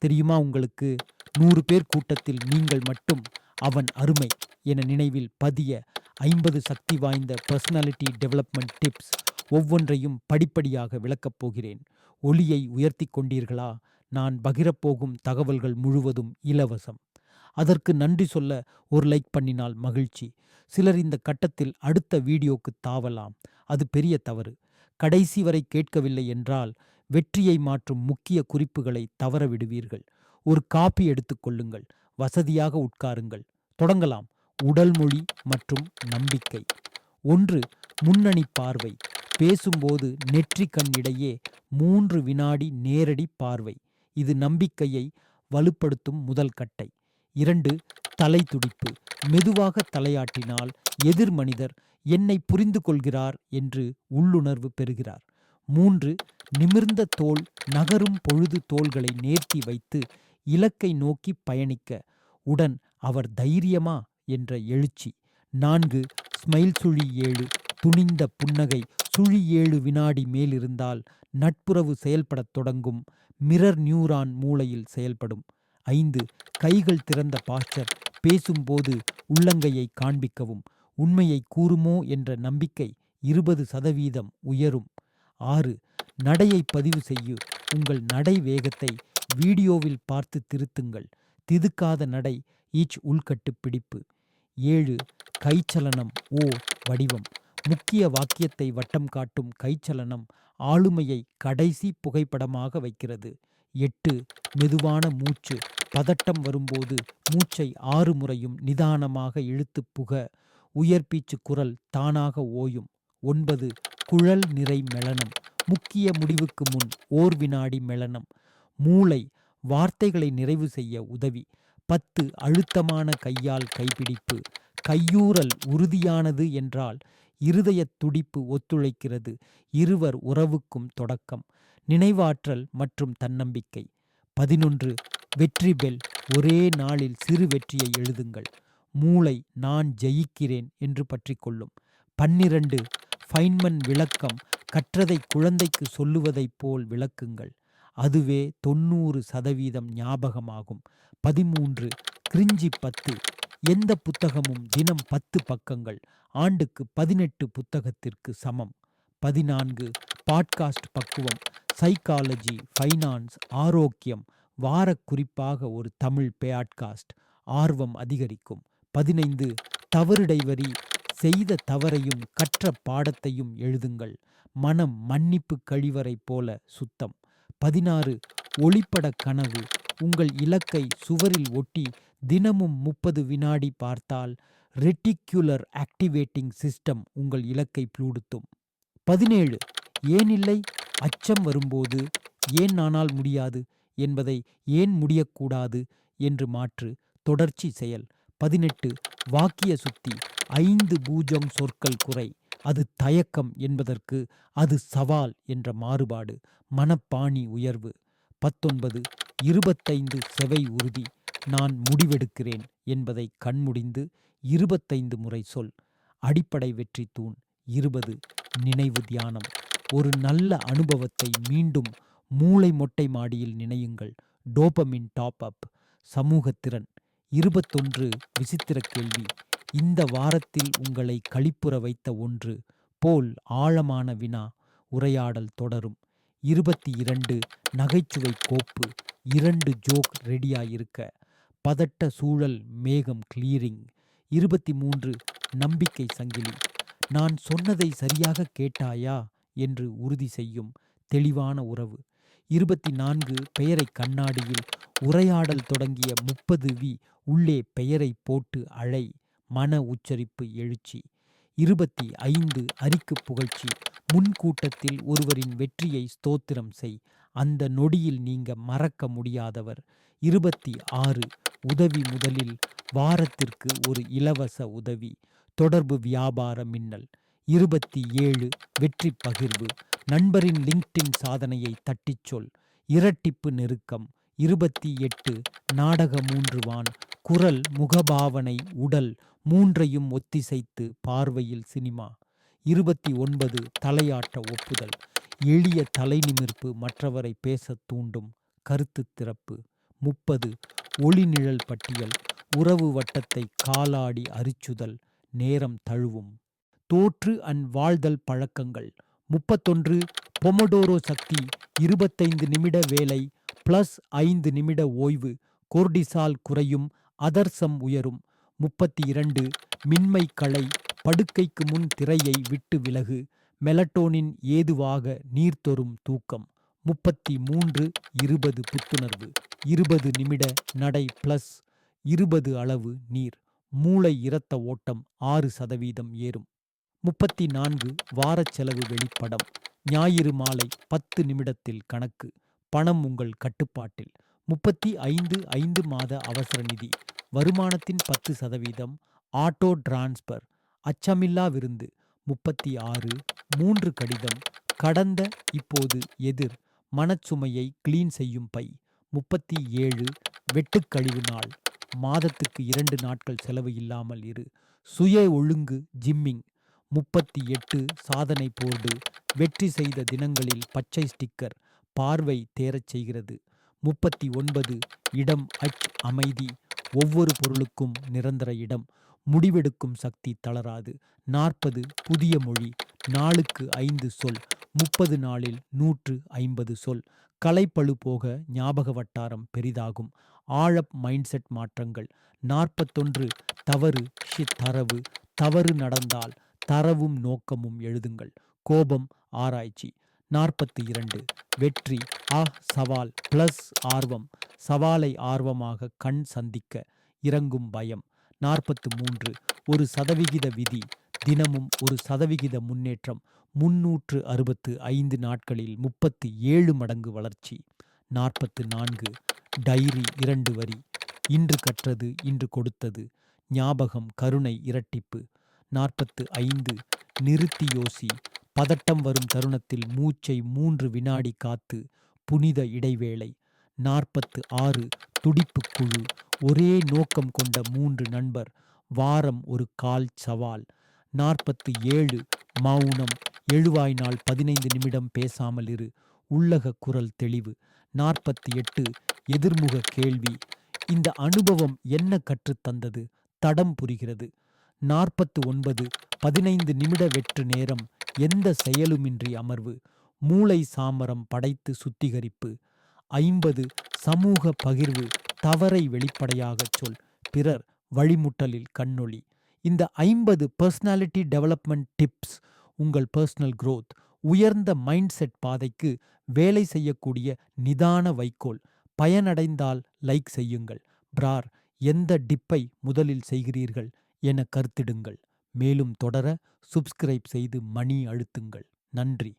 தெரியுமா உங்களுக்கு? நூறு பேர் கூட்டத்தில் நீங்கள் மட்டும் அவன் அருமை என நினைவில் பதிய ஐம்பது சக்தி வாய்ந்த பர்சனாலிட்டி டெவலப்மெண்ட் டிப்ஸ் ஒவ்வொன்றையும் படிப்படியாக விளக்கப் போகிறேன். ஒளியை உயர்த்தி கொண்டீர்களா? நான் பகிரப்போகும் தகவல்கள் முழுவதும் இலவசம். அதற்கு நன்றி சொல்ல ஒரு லைக் பண்ணினால் மகிழ்ச்சி. சிலர் இந்த கட்டத்தில் அடுத்த வீடியோக்கு தாவலாம். அது பெரிய தவறு. கடைசி வரை கேட்கவில்லை என்றால் வெற்றியை மாற்றும் முக்கிய குறிப்புகளை தவற விடுவீர்கள் ஒரு காப்பி எடுத்துக்கொள்ளுங்கள் வசதியாக உட்காருங்கள். தொடங்கலாம். உடல் மொழி மற்றும் நம்பிக்கை. ஒன்று முன்னணி பார்வை. பேசும்போது நெற்றி கண் இடையே மூன்று வினாடி நேரடி பார்வை. இது நம்பிக்கையை வலுப்படுத்தும் முதல் கட்டை. இரண்டு தலை துடிப்பு மெதுவாக தலையாட்டினால் எதிர் மனிதர் என்னை புரிந்து கொள்கிறார் என்று உள்ளுணர்வு பெறுகிறார். மூன்று நிமிர்ந்த தோள் நகரும் பொழுது தோள்களை நேர்த்தி வைத்து இலக்கை நோக்கி பயணிக்க. உடன் அவர் தைரியமா? என்ற எழுச்சி. நான்கு ஸ்மைல் சுழி ஏழு. துணிந்த புன்னகை. சுழி ஏழு வினாடி மேலிருந்தால் நட்புறவு செயல்படத் தொடங்கும். மிரர் நியூரான் மூளையில் செயல்படும். ஐந்து கைகள் திறந்த பாஸ்டர். பேசும்போது உள்ளங்கையை காண்பிக்கவும். உண்மையை கூறுமோ என்ற நம்பிக்கை இருபது சதவீதம் உயரும். ஆறு. நடையை பதிவு செய்யு. உங்கள் நடை வேகத்தை வீடியோவில் பார்த்து திருத்துங்கள். திதுக்காத நடை ஈச் உள்கட்டு பிடிப்பு. ஏழு. கைச்சலனம் ஓ வடிவம். முக்கிய வாக்கியத்தை வட்டம் காட்டும் கைச்சலனம் ஆளுமையை கடைசி புகைப்படமாக வைக்கிறது. எட்டு. மெதுவான மூச்சு. பதட்டம் வரும்போது மூச்சை ஆறு முறையும் நிதானமாக இழுத்து புக. உயர்பீச்சு குரல் தானாக ஓயும். ஒன்பது. குழல் நிறை மெலனம் முக்கிய முடிவுக்கு முன் ஓர் வினாடி மெலனம் மூளை வார்த்தைகளை நிறைவு செய்ய உதவி பத்து அழுத்தமான கையால் கைப்பிடிப்பு கையூறல் உறுதியானது என்றால் இருதயத் துடிப்பு ஒத்துழைக்கிறது இருவர் உறவுக்கும் தொடக்கம் நினைவாற்றல் மற்றும் தன்னம்பிக்கை பதினொன்று வெற்றி பெல் ஒரே நாளில் சிறு வெற்றியை எழுதுங்கள் மூளை நான் ஜெயிக்கிறேன் என்று பற்றி கொள்ளும் பன்னிரண்டு ஃபைன்மன் விளக்கம் கற்றதை குழந்தைக்கு சொல்லுவதைப் போல் விளக்குங்கள். அதுவே தொண்ணூறு சதவீதம் ஞாபகமாகும். பதிமூன்று கிரிஞ்சி பத்து. எந்த புத்தகமும் தினம் பத்து பக்கங்கள். ஆண்டுக்கு பதினெட்டு புத்தகத்திற்கு சமம். பதினான்கு பாட்காஸ்ட் பக்குவம். சைக்காலஜி ஃபைனான்ஸ் ஆரோக்கியம். வார குறிப்பாக ஒரு தமிழ் பேட்காஸ்ட். ஆர்வம் அதிகரிக்கும். பதினைந்து தவறிடைவரி செய்த தவறையும் கற்ற பாடத்தையும் எழுதுங்கள். மனம் மன்னிப்பு கழிவறை போல சுத்தம். பதினாறு. ஒளிப்பட கனவு. உங்கள் இலக்கை சுவரில் ஒட்டி தினமும் முப்பது வினாடி பார்த்தால் ரெட்டிக்யூலர் ஆக்டிவேட்டிங் சிஸ்டம் உங்கள் இலக்கை புளூடுத்தும் பதினேழு. ஏனில்லை அச்சம் வரும்போது ஏன் நானால் முடியாது? என்பதை ஏன் முடியக்கூடாது? என்று மாற்று. தொடர்ச்சி செயல். பதினெட்டு. வாக்கிய சுத்தி. ஐந்து பூஜம் சொற்கள் குறை. அது தயக்கம் என்பதற்கு அது சவால் என்ற மாறுபாடு. மனப்பாணி உயர்வு. பத்தொன்பது இருபத்தைந்து செவை உறுதி. நான் முடிவெடுக்கிறேன் என்பதை கண்முடிந்து இருபத்தைந்து முறை சொல். அடிப்படை வெற்றி தூண். இருபது நினைவு தியானம். ஒரு நல்ல அனுபவத்தை மீண்டும் மூளை மொட்டை மாடியில் நினையுங்கள். Dopamine top up. சமூகத்திறன். இருபத்தொன்று விசித்திர கேள்வி. இந்த வாரத்தில் உங்களை களிப்புற வைத்த ஒன்று போல் ஆழமான வினா உரையாடல் தொடரும். இருபத்தி இரண்டு நகைச்சுவை கோப்பு இரண்டு ஜோக் ரெடியாயிருக்க. பதட்ட சூழல் மேகம் கிளீரிங் இருபத்தி மூன்று நம்பிக்கை சங்கிலி. நான் சொன்னதை சரியாக கேட்டாயா? என்று உறுதி செய்யும் தெளிவான உறவு. இருபத்தி நான்கு பெயரை கண்ணாடியில் உரையாடல் தொடங்கிய முப்பது வி உள்ளே பெயரை போட்டு அழை. மன உச்சரிப்பு எழுச்சி. இருபத்தி ஐந்து அரிக்கு புகழ்ச்சி. முன்கூட்டத்தில் ஒருவரின் வெற்றியை ஸ்தோத்திரம் செய். அந்த நொடியில் நீங்க மறக்க முடியாதவர். இருபத்தி ஆறு உதவி முதலில் வாரத்திற்கு ஒரு இலவச உதவி. தொடர்பு வியாபார மின்னல். இருபத்தி ஏழு வெற்றி பகிர்வு. நண்பரின் லிங்க்டின் சாதனையை தட்டிச் சொல். இரட்டிப்பு நெருக்கம். இருபத்தி எட்டு நாடக மூன்றுவான் குரல் முகபாவனை உடல். மூன்றையும் ஒத்திசைத்து பார்வையில் சினிமா. இருபத்தி ஒன்பது தலையாட்ட ஒப்புதல். எளிய தலை நிமிர்ப்பு மற்றவரை பேசத் தூண்டும் கருத்து திறப்பு. முப்பது ஒளிநிழல் பட்டியல். உறவு வட்டத்தை காலாடி அரிச்சுதல். நேரம் தழுவும். தோற்று அன் வாழ்தல் பழக்கங்கள். முப்பத்தொன்று பொமடோரோ சக்தி. இருபத்தைந்து நிமிட வேலை பிளஸ் ஐந்து நிமிட ஓய்வு. கோர்டிசால் குறையும். அதர்சம் உயரும். முப்பத்தி இரண்டு மின்மை களை படுக்கைக்கு முன் திரையை விட்டு விலகு மெலட்டோனின் ஏதுவாக நீர்த்தொரும் தூக்கம் முப்பத்தி மூன்று இருபது புத்துணர்வு இருபது நிமிட நடை பிளஸ் இருபது அளவு நீர் மூளை இரத்த ஓட்டம் ஆறு சதவீதம் ஏறும் முப்பத்தி நான்கு வாரச் செலவு வெளிப்படம் ஞாயிறு மாலை பத்து நிமிடத்தில் கணக்கு பணம் உங்கள் கட்டுப்பாட்டில் முப்பத்தி ஐந்து ஐந்து மாத அவசர நிதி வருமானத்தின் பத்து சதவீதம் ஆட்டோ டிரான்ஸ்பர் அச்சமில்லா விருந்து முப்பத்தி ஆறு மூன்று கடிதம் கடந்த இப்போது எதிர் மனச்சுமையை கிளீன் செய்யும் பை முப்பத்தி ஏழு வெட்டுக்கழிவு நாள் மாதத்துக்கு இரண்டு நாட்கள் செலவு இல்லாமல் இரு சுய ஒழுங்கு ஜிம்மிங் முப்பத்தி எட்டு சாதனை போர்டு வெற்றி செய்த தினங்களில் பச்சை ஸ்டிக்கர் பார்வை தேரச் செய்கிறது முப்பத்தி ஒன்பது இடம் அச் அமைதி ஒவ்வொரு பொருளுக்கும் நிரந்தர இடம் முடிவெடுக்கும் சக்தி தளராது. நாற்பது புதிய மொழி நாளுக்கு ஐந்து சொல் முப்பது நாளில் நூற்று ஐம்பது சொல். கலைப்பழு போக ஞாபக வட்டாரம் பெரிதாகும். ஆழப் மைண்ட்செட் மாற்றங்கள் நாற்பத்தொன்று தவறு ஷிட் தரவு தவறு நடந்தால் தரவும் நோக்கமும் எழுதுங்கள். கோபம் ஆராய்ச்சி. நாற்பத்தி இரண்டு. வெற்றி. ஆ சவால். பிளஸ் ஆர்வம். சவாலை ஆர்வமாக கண் சந்திக்க இறங்கும் பயம். நாற்பத்து மூன்று. ஒரு சதவிகித விதி. தினமும் ஒரு சதவிகித முன்னேற்றம். முன்னூற்று அறுபத்து ஐந்து நாட்களில் முப்பத்து ஏழு மடங்கு வளர்ச்சி. நாற்பத்து நான்கு. டைரி இரண்டு வரி. இன்று கற்றது இன்று கொடுத்தது. ஞாபகம் கருணை இரட்டிப்பு. நாற்பத்து ஐந்து. நிறுத்தி யோசி. பதட்டம் வரும் தருணத்தில் மூச்சை மூன்று வினாடி காத்து புனித இடைவேளை. நாற்பத்து ஆறு துடிப்பு குழு. ஒரே நோக்கம் கொண்ட மூன்று நண்பர். வாரம் ஒரு கால் சவால். நாற்பத்து ஏழு மௌனம். எழுவாய் நாள் பதினைந்து நிமிடம் பேசாமல் இரு. உள்ளக குரல் தெளிவு. நாற்பத்தி எட்டு எதிர்முக கேள்வி. இந்த அனுபவம் என்ன கற்றுத்தந்தது தடம் புரிகிறது. நாற்பத்து ஒன்பது பதினைந்து நிமிட வெற்று நேரம் எந்த செயலுமின்றி அமர்வு? மூளை சாமரம் படைத்து சுத்திகரிப்பு. ஐம்பது சமூக பகிர்வு தவறை வெளிப்படையாகச் சொல். பிறர் வழிமுட்டலில் கண்ணொளி. இந்த ஐம்பது பர்சனாலிட்டி டெவலப்மெண்ட் டிப்ஸ் உங்கள் பர்சனல் குரோத் உயர்ந்த மைண்ட் செட் பாதைக்கு வேலை செய்யக்கூடிய நிதான வைக்கோல். பயனடைந்தால் லைக் செய்யுங்கள். பிரார் எந்த டிப்பை முதலில் செய்கிறீர்கள்? என கருத்திடுங்கள். மேலும் தொடர சப்ஸ்கிரைப் செய்து மணி அழுத்துங்கள். நன்றி.